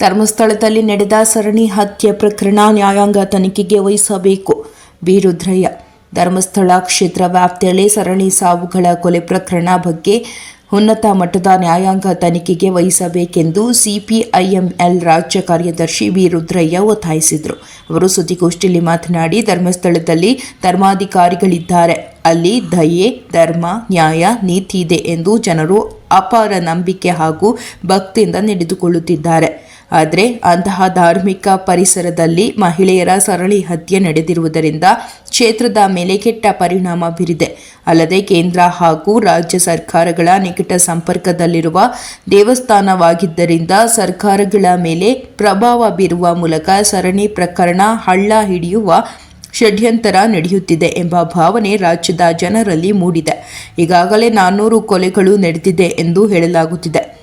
ಧರ್ಮಸ್ಥಳದಲ್ಲಿ ನಡೆದ ಸರಣಿ ಹತ್ಯೆ ಪ್ರಕರಣ ನ್ಯಾಯಾಂಗ ತನಿಖೆಗೆ ವಹಿಸಬೇಕು. ಬೀರುದ್ರಯ್ಯ ಧರ್ಮಸ್ಥಳ ಕ್ಷೇತ್ರ ವ್ಯಾಪ್ತಿಯಲ್ಲಿ ಸರಣಿ ಸಾವುಗಳ ಕೊಲೆ ಪ್ರಕರಣ ಬಗ್ಗೆ ಉನ್ನತ ಮಟ್ಟದ ನ್ಯಾಯಾಂಗ ತನಿಖೆಗೆ ವಹಿಸಬೇಕೆಂದು ಸಿಪಿಐಎಂಎಲ್ ರಾಜ್ಯ ಕಾರ್ಯದರ್ಶಿ ಬಿ ರುದ್ರಯ್ಯ ಒತ್ತಾಯಿಸಿದರು. ಅವರು ಸುದ್ದಿಗೋಷ್ಠಿಯಲ್ಲಿ ಮಾತನಾಡಿ, ಧರ್ಮಸ್ಥಳದಲ್ಲಿ ಧರ್ಮಾಧಿಕಾರಿಗಳಿದ್ದಾರೆ. ಅಲ್ಲಿ ದಯೆ, ಧರ್ಮ, ನ್ಯಾಯ, ನೀತಿ ಇದೆ ಎಂದು ಜನರು ಅಪಾರ ನಂಬಿಕೆ ಹಾಗೂ ಭಕ್ತಿಯಿಂದ ನಡೆದುಕೊಳ್ಳುತ್ತಿದ್ದಾರೆ. ಆದರೆ ಅಂತಹ ಧಾರ್ಮಿಕ ಪರಿಸರದಲ್ಲಿ ಮಹಿಳೆಯರ ಸರಳಿ ಹತ್ಯೆ ನಡೆದಿರುವುದರಿಂದ ಕ್ಷೇತ್ರದ ಮೇಲೆ ಕೆಟ್ಟ ಪರಿಣಾಮ ಬೀರಿದೆ. ಅಲ್ಲದೆ ಕೇಂದ್ರ ಹಾಗೂ ರಾಜ್ಯ ಸರ್ಕಾರಗಳ ನಿಕಟ ಸಂಪರ್ಕದಲ್ಲಿರುವ ದೇವಸ್ಥಾನವಾಗಿದ್ದರಿಂದ ಸರ್ಕಾರಗಳ ಮೇಲೆ ಪ್ರಭಾವ ಬೀರುವ ಮೂಲಕ ಸರಣಿ ಪ್ರಕರಣ ಹಳ್ಳ ಹಿಡಿಯುವ ಷಡ್ಯಂತರ ನಡೆಯುತ್ತಿದೆ ಎಂಬ ಭಾವನೆ ರಾಜ್ಯದ ಜನರಲ್ಲಿ ಮೂಡಿದೆ. ಈಗಾಗಲೇ ನಾನ್ನೂರು ಕೊಲೆಗಳು ನಡೆದಿದೆ ಎಂದು ಹೇಳಲಾಗುತ್ತಿದೆ.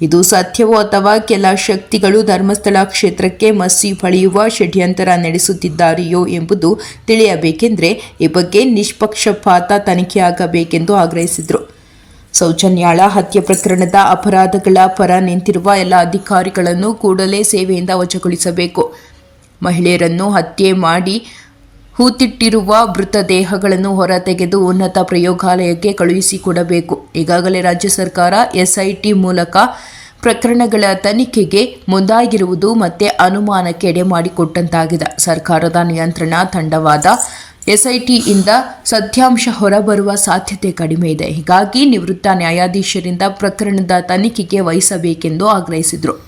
ಇದು ಸತ್ಯವೋ ಅಥವಾ ಕೆಲ ಶಕ್ತಿಗಳು ಧರ್ಮಸ್ಥಳ ಕ್ಷೇತ್ರಕ್ಕೆ ಮಸಿ ಪಳೆಯುವ ಷಡ್ಯಂತರ ನಡೆಸುತ್ತಿದ್ದಾರೆಯೋ ಎಂಬುದು ತಿಳಿಯಬೇಕೆಂದರೆ ಈ ಬಗ್ಗೆ ನಿಷ್ಪಕ್ಷಪಾತ ತನಿಖೆಯಾಗಬೇಕೆಂದು ಆಗ್ರಹಿಸಿದರು. ಸೌಜನ್ಯಾಳ ಹತ್ಯೆ ಪ್ರಕರಣದ ಅಪರಾಧಗಳ ಪರ ನಿಂತಿರುವ ಎಲ್ಲ ಅಧಿಕಾರಿಗಳನ್ನು ಕೂಡಲೇ ಸೇವೆಯಿಂದ ವಜಗೊಳಿಸಬೇಕು. ಮಹಿಳೆಯರನ್ನು ಹತ್ಯೆ ಮಾಡಿ ಹೂತಿಟ್ಟಿರುವ ಮೃತದೇಹಗಳನ್ನು ಹೊರತೆಗೆದು ಉನ್ನತ ಪ್ರಯೋಗಾಲಯಕ್ಕೆ ಕಳುಹಿಸಿಕೊಡಬೇಕು. ಈಗಾಗಲೇ ರಾಜ್ಯ ಸರ್ಕಾರ ಎಸ್ಐಟಿ ಮೂಲಕ ಪ್ರಕರಣಗಳ ತನಿಖೆಗೆ ಮುಂದಾಗಿರುವುದು ಮತ್ತೆ ಅನುಮಾನಕ್ಕೆ ಎಡೆ ಮಾಡಿಕೊಟ್ಟಂತಾಗಿದೆ. ಸರ್ಕಾರದ ನಿಯಂತ್ರಣ ತಂಡವಾದ ಎಸ್ಐಟಿಯಿಂದ ಸತ್ಯಾಂಶ ಹೊರಬರುವ ಸಾಧ್ಯತೆ ಕಡಿಮೆ ಇದೆ. ಹೀಗಾಗಿ ನಿವೃತ್ತ ನ್ಯಾಯಾಧೀಶರಿಂದ ಪ್ರಕರಣದ ತನಿಖೆಗೆ ವಹಿಸಬೇಕೆಂದು ಆಗ್ರಹಿಸಿದರು.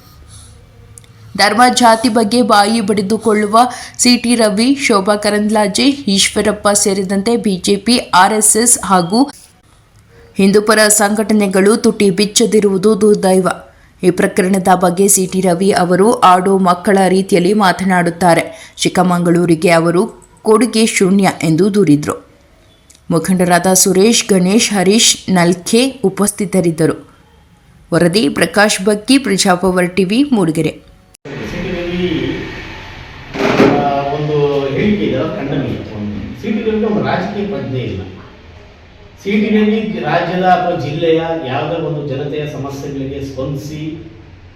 ಧರ್ಮ ಜಾತಿ ಬಗ್ಗೆ ಬಾಯಿ ಬಡಿದುಕೊಳ್ಳುವ ಸಿಟಿ ರವಿ, ಶೋಭಾ ಕರಂದ್ಲಾಜೆ, ಈಶ್ವರಪ್ಪ ಸೇರಿದಂತೆ ಬಿಜೆಪಿ, ಆರ್ಎಸ್ಎಸ್ ಹಾಗೂ ಹಿಂದೂಪರ ಸಂಘಟನೆಗಳು ತುಟಿ ಬಿಚ್ಚದಿರುವುದು ದುರ್ದೈವ. ಈ ಪ್ರಕರಣದ ಬಗ್ಗೆ ಸಿಟಿ ರವಿ ಅವರು ಆಡು ಮಕ್ಕಳ ರೀತಿಯಲ್ಲಿ ಮಾತನಾಡುತ್ತಾರೆ. ಚಿಕ್ಕಮಗಳೂರಿಗೆ ಅವರು ಕೊಡುಗೆ ಶೂನ್ಯ ಎಂದು ದೂರಿದರು. ಮುಖಂಡರಾದ ಸುರೇಶ್, ಗಣೇಶ್, ಹರೀಶ್ ನಲ್ಖೆ ಉಪಸ್ಥಿತರಿದ್ದರು. ವರದಿ ಪ್ರಕಾಶ್ ಬಕ್ಕಿ ಪ್ರಜಾಪವರ್ ಟಿವಿ, ಮೂಡಿಗೆರೆ ಸಿಟಿನಲ್ಲಿ ಒಂದು ಹೇಳಿಕೆ ಇದೆ ಅದು ಖಂಡನೀಯ ಸಿಟಿನಲ್ಲಿ ಒಂದು ರಾಜಕೀಯ ಪ್ರಜ್ಞೆ ಇಲ್ಲ. ಸೀಟಿನಲ್ಲಿ ರಾಜ್ಯದ ಅಥವಾ ಜಿಲ್ಲೆಯ ಯಾವುದೇ ಒಂದು ಜನತೆಯ ಸಮಸ್ಯೆಗಳಿಗೆ ಸ್ಪಂದಿಸಿ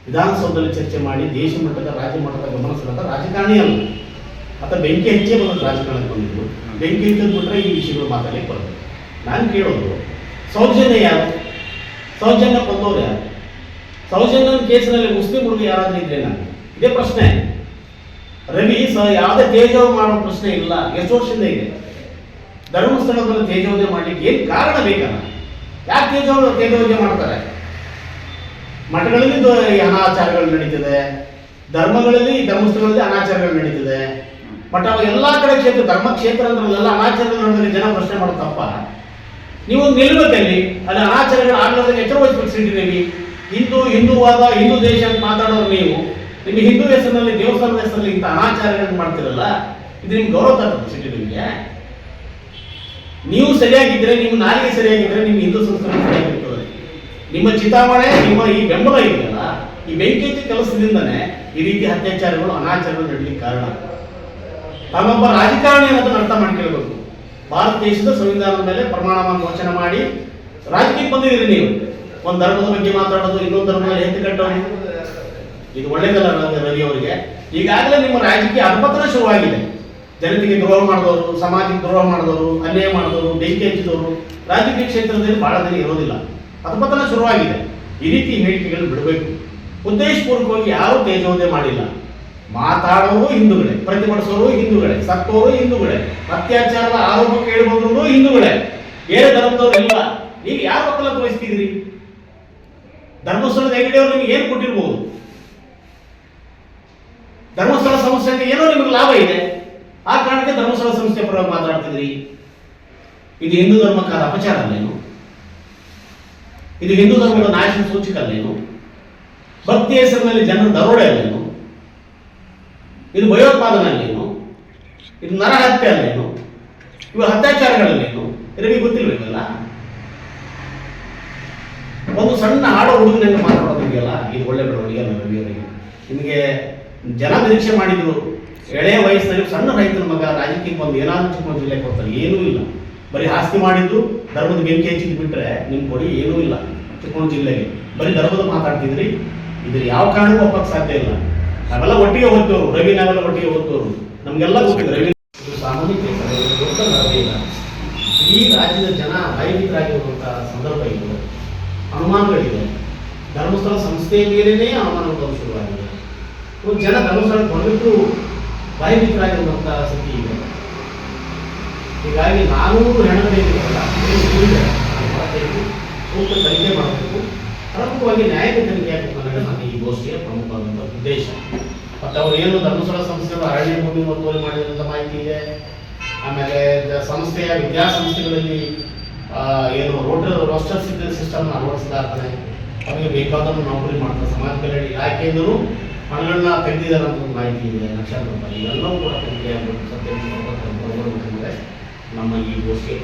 ವಿಧಾನಸೌಧದಲ್ಲಿ ಚರ್ಚೆ ಮಾಡಿ ದೇಶ ಮಟ್ಟದ, ರಾಜ್ಯ ಮಟ್ಟದ ಗಮನ ಸೆಳೆದ ರಾಜಕಾರಣಿ ಅಲ್ಲ. ಅಥವಾ ಬೆಂಕಿ ಹೆಚ್ಚೇ ಬಂದು ರಾಜಕಾರಣಕ್ಕೆ ಬಂದಿದ್ದು. ಬೆಂಕಿ ಹಚ್ಚೋದು ಬಿಟ್ಟರೆ ಈ ವಿಷಯಗಳು ಮಾತಾಡಲಿಕ್ಕೆ ಬರುತ್ತೆ ನಾನು ಕೇಳೋದು, ಸೌಜನ್ಯ ಯಾರು? ಸೌಜನ್ಯ ಬಂದವರು ಯಾರು? ಸೌಜನ್ಯ ಕೇಸಿನಲ್ಲಿ ಮುಸ್ಲಿಂ ಹುಡುಗ ಯಾರಾದ್ರೂ ಇದ್ರೆ ನಾನು? ಇದೇ ಪ್ರಶ್ನೆ. ರವಿ ಸಹ ಯಾವುದೇ ತೇಜವ ಮಾಡೋ ಪ್ರಶ್ನೆ ಇಲ್ಲ. ಎಷ್ಟು ವರ್ಷದಿಂದ ಇದೆ. ಧರ್ಮಸ್ಥಳದಲ್ಲಿ ತೇಜೋದಯ ಮಾಡ್ಲಿಕ್ಕೆ ಏನು ಕಾರಣ ಬೇಕಲ್ಲ? ಯಾಕೆ ತೇಜೋ ತೇಜೋದಯ ಮಾಡ್ತಾರೆ? ಮಠಗಳಲ್ಲಿ ಅನಾಚಾರಗಳು ನಡೀತದೆ. ಧರ್ಮಗಳಲ್ಲಿ, ಧರ್ಮಸ್ಥಳದಲ್ಲಿ ಅನಾಚಾರಗಳು ನಡೀತದೆ. ಮಠ ಎಲ್ಲ ಕಡೆ ಕ್ಷೇತ್ರ ಧರ್ಮ ಕ್ಷೇತ್ರ ಅಂದ್ರಲ್ಲೆಲ್ಲ ಅನಾಚಾರಗಳು ಜನ ಪ್ರಶ್ನೆ ಮಾಡೋ ತಪ್ಪ. ನೀವು ನಿಲ್ಬೇಕಲ್ಲಿ ಅಲ್ಲಿ ಅನಾಚಾರಗಳು ಆಗ್ಲಾರ್ದಾಗ ಎಚ್ಚರ ವಹಿಸ್ಬೇಕು ಸಿಟಿನಲ್ಲಿ ಹಿಂದೂ ಹಿಂದೂವಾದ ಹಿಂದೂ ದೇಶ ಅಂತ ಮಾತಾಡೋರು ನೀವು. ನಿಮ್ಮ ಹಿಂದೂ ಹೆಸರಿನಲ್ಲಿ ದೇವಸ್ಥಾನದ ಹೆಸರಲ್ಲಿ ಇಂಥ ಅನಾಚಾರಗಳನ್ನು ಮಾಡ್ತಿರಲ್ಲ, ಇದು ನಿಮ್ಗೆ ಗೌರವ ಸಿಟಿ ನಿಮಗೆ ನೀವು ಸರಿಯಾಗಿದ್ದರೆ ನಿಮ್ಮ ನಾಲಿಗೆ ಸರಿಯಾಗಿದ್ದರೆ ನಿಮ್ಮ ಹಿಂದೂ ಸಂಸ್ಕೃತಿ ಸರಿಯಾಗಿರ್ತದೆ. ನಿಮ್ಮ ಚಿತಾವಣೆ ನಿಮ್ಮ ಈ ಬೆಂಬಲ ಇದೆಯಲ್ಲ, ಈ ಬೆಂಕಿ ಕೆಲಸದಿಂದನೇ ಈ ರೀತಿ ಅತ್ಯಾಚಾರಗಳು, ಅನಾಚಾರಗಳು ನಡಲಿಕ್ಕೆ ಕಾರಣ ತಾನೊಬ್ಬ ರಾಜಕಾರಣಿ ಅನ್ನೋದನ್ನು ಅರ್ಥ ಮಾಡ್ಕೊಳ್ಬೇಕು. ಭಾರತ ದೇಶದ ಸಂವಿಧಾನದ ಮೇಲೆ ಪ್ರಮಾಣವನ್ನು ವಚನ ಮಾಡಿ, ರಾಜಕೀಯ ಬಂದಿದ್ದೀರಿ ನೀವು. ಒಂದು ಧರ್ಮದ ಬಗ್ಗೆ ಮಾತಾಡೋದು, ಇನ್ನೊಂದು ಧರ್ಮದಲ್ಲಿ ಎತ್ತು ಕಟ್ಟೋದು. ಇದು ಒಳ್ಳೇದಲ್ಲ ರವಿ- ಅವರಿಗೆ. ಈಗಾಗಲೇ ನಿಮ್ಮ ರಾಜಕೀಯ ಅರ್ಪತನ ಶುರುವಾಗಿದೆ. ಜನತೆಗೆ ದ್ರೋಹ ಮಾಡಿದವರು, ಸಮಾಜಕ್ಕೆ ದ್ರೋಹ ಮಾಡಿದವರು, ಅನ್ಯಾಯ ಮಾಡಿದವರು, ಬೆಂಕಿ ಹಚ್ಚಿದವರು, ರಾಜಕೀಯ ಕ್ಷೇತ್ರದಲ್ಲಿ ಬಹಳ ದಿನ ಇರೋದಿಲ್ಲ. ಅರ್ಪತನ ಶುರುವಾಗಿದೆ. ಈ ರೀತಿ ಹೇಳಿಕೆಗಳು ಬಿಡಬೇಕು. ಉದ್ದೇಶಪೂರ್ವಕವಾಗಿ ಯಾರೂ ತೇಜೋದಯ ಮಾಡಿಲ್ಲ. ಮಾತಾಡೋರು ಹಿಂದೂಗಳೇ, ಪ್ರತಿಭಟಿಸೋರು ಹಿಂದೂಗಳೇ, ಸತ್ತೋರು ಹಿಂದೂಗಳೇ, ಅತ್ಯಾಚಾರದ ಆರೋಪ ಕೇಳಿ ಹಿಂದೂಗಳೇ. ಬೇರೆ ಧರ್ಮದವರು ಇಲ್ಲ ನೀವು ಯಾರು ವಕಾಲತ್ತು ತೋರಿಸ್ತಿದ್ರಿ ಧರ್ಮಸ್ಥಳದ ಹೆಗಡೆಯವರು ನಿಮ್ಗೆ ಏನು ಕೊಟ್ಟಿರ್ಬೋದು? ಧರ್ಮಸ್ಥಳ ಸಂಸ್ಥೆಗೆ ಏನೋ ನಿಮಗೆ ಲಾಭ ಇದೆ. ಆ ಕಾರಣಕ್ಕೆ ಧರ್ಮಸ್ಥಳ ಸಂಸ್ಥೆ ಪರವಾಗಿ ಮಾತಾಡ್ತಿದ್ರಿ. ಇದು ಹಿಂದೂ ಧರ್ಮಕ್ಕಾದ ಅಪಚಾರ ಅಲ್ಲೇನು ಇದು. ಹಿಂದೂ ಧರ್ಮದ ನಾಶ ಸೂಚಕ ಅಲ್ಲೇನು ಭಕ್ತಿ ಹೆಸರಿನಲ್ಲಿ ಜನರ ದರೋಡೆ ಅಲ್ಲೇನು ಇದು. ಭಯೋತ್ಪಾದನೆ ಅಲ್ಲೇನು ಇದು. ನರಹತ್ಯೆ ಅಲ್ಲೇನು ಇವು ಅತ್ಯಾಚಾರಗಳಲ್ಲೇನು ಗೊತ್ತಿಲ್ಲ ಇವೆಲ್ಲ ಒಂದು ಸಣ್ಣ ಆಡೋ ಮಾತಾಡೋದು ಮಾತಾಡೋದಿದೆಯಲ್ಲ ಇದು ಒಳ್ಳೆ ಬೆಳವಣಿಗೆ ಅಲ್ಲ ರವಿಯವರಿಗೆ ನಿಮಗೆ ಜನ ನಿರೀಕ್ಷೆ ಮಾಡಿದ್ರು. ಎಳೆಯ ವಯಸ್ಸಲ್ಲಿ ಸಣ್ಣ ರೈತರ ಮಗ ರಾಜಕೀಯಕ್ಕೆ ಬಂದು ಏನಾದ್ರು ಚಿಕ್ಕಮಗಳೂರು ಜಿಲ್ಲೆ ಕೊಡ್ತಾರೆ, ಏನೂ ಇಲ್ಲ. ಬರೀ ಆಸ್ತಿ ಮಾಡಿದ್ದು ಧರ್ಮದ ಬೆಂಕಿ ಹೆಚ್ಚಿದ್ ಬಿಟ್ಟರೆ ನಿಮ್ಮ ಕೊಡಿ, ಏನೂ ಇಲ್ಲ. ಚಿಕ್ಕಮಗಳೂರು ಜಿಲ್ಲೆಗೆ. ಬರೀ ಧರ್ಮದ ಮಾತಾಡ್ತಿದ್ರಿ ಇದ್ರ ಯಾವ ಕಾರಣಕ್ಕೂ ಒಪ್ಪಕ್ಕೆ ಸಾಧ್ಯ ಇಲ್ಲ. ನಾವೆಲ್ಲ ಒಟ್ಟಿಗೆ ಓದ್ತವ್ರು ರವಿ ನಾವೆಲ್ಲ ಒಟ್ಟಿಗೆ ಓದ್ತವ್ರು ನಮಗೆಲ್ಲ ಗೊತ್ತಿದೆ, ರವಿ ಸಾಮಾನ್ಯ ಇಲ್ಲ. ಈ ರಾಜ್ಯದ ಜನ ಭಯಭೀತರಾಗಿರುವಂತಹ ಸಂದರ್ಭ ಇದೆ. ಅನುಮಾನಗಳಿದೆ. ಧರ್ಮಸ್ಥಳ ಸಂಸ್ಥೆಯ ಮೇಲೇನೇ ಅನುಮಾನಗಳು ಶುರುವಾಗಿದೆ. ಜನ ಧರ್ಮಸ್ಥಳಕ್ಕೆ ಬಂದಿದ್ದು ಭಯಭೀತರಾಗಿರುವಂತಹ ಸ್ಥಿತಿ ಇದೆ. ಹೀಗಾಗಿ ನಾನು ಹೆಣಗಳಿಲ್ಲ ಸೂಕ್ತ ತನಿಖೆ ಮಾಡಬೇಕು. ಪ್ರಮುಖವಾಗಿ ನ್ಯಾಯಾಂಗ ತನಿಖೆ ಆಗಬೇಕು ಅನ್ನೋದು ನನ್ನ ಈ ಗೋಷ್ಠಿಯ ಪ್ರಮುಖವಾದಂಥ ಉದ್ದೇಶ. ಮತ್ತು ಅವರು ಏನು ಧರ್ಮಸ್ಥಳ ಸಂಸ್ಥೆಗಳು ಅರಣ್ಯ ಭೂಮಿ ಒತ್ತುವರಿ ಮಾಡಿದಂಥ ಮಾಹಿತಿ ಇದೆ. ಆಮೇಲೆ ಸಂಸ್ಥೆಯ ವಿದ್ಯಾಸಂಸ್ಥೆಗಳಲ್ಲಿ ಏನು ರೋಟರ್ ರೋಸ್ಟರ್ ಸಿಸ್ಟಮ್ ಇರ್ತಾರೆ ಅವರಿಗೆ ಬೇಕಾದ ನೌಕರಿ ಮಾಡ್ತಾರೆ. ಸಮಾಜ ಕಲ್ಯಾಣ ಇಲಾಖೆಯಿಂದಲೂ ಹಣಗಳನ್ನ ತೆಗೆದಿದ್ದಾರೆ ಅಂತ ಒಂದು ಮಾಹಿತಿ ಇದೆ, ಲಕ್ಷಾಂತರ ರೂಪಾಯಿ. ಕೂಡ ತನಿಖೆ ಆಗಬೇಕು ಸತ್ಯ ನಮ್ಮ ಈ ಗೋಷ್ಠಿಯ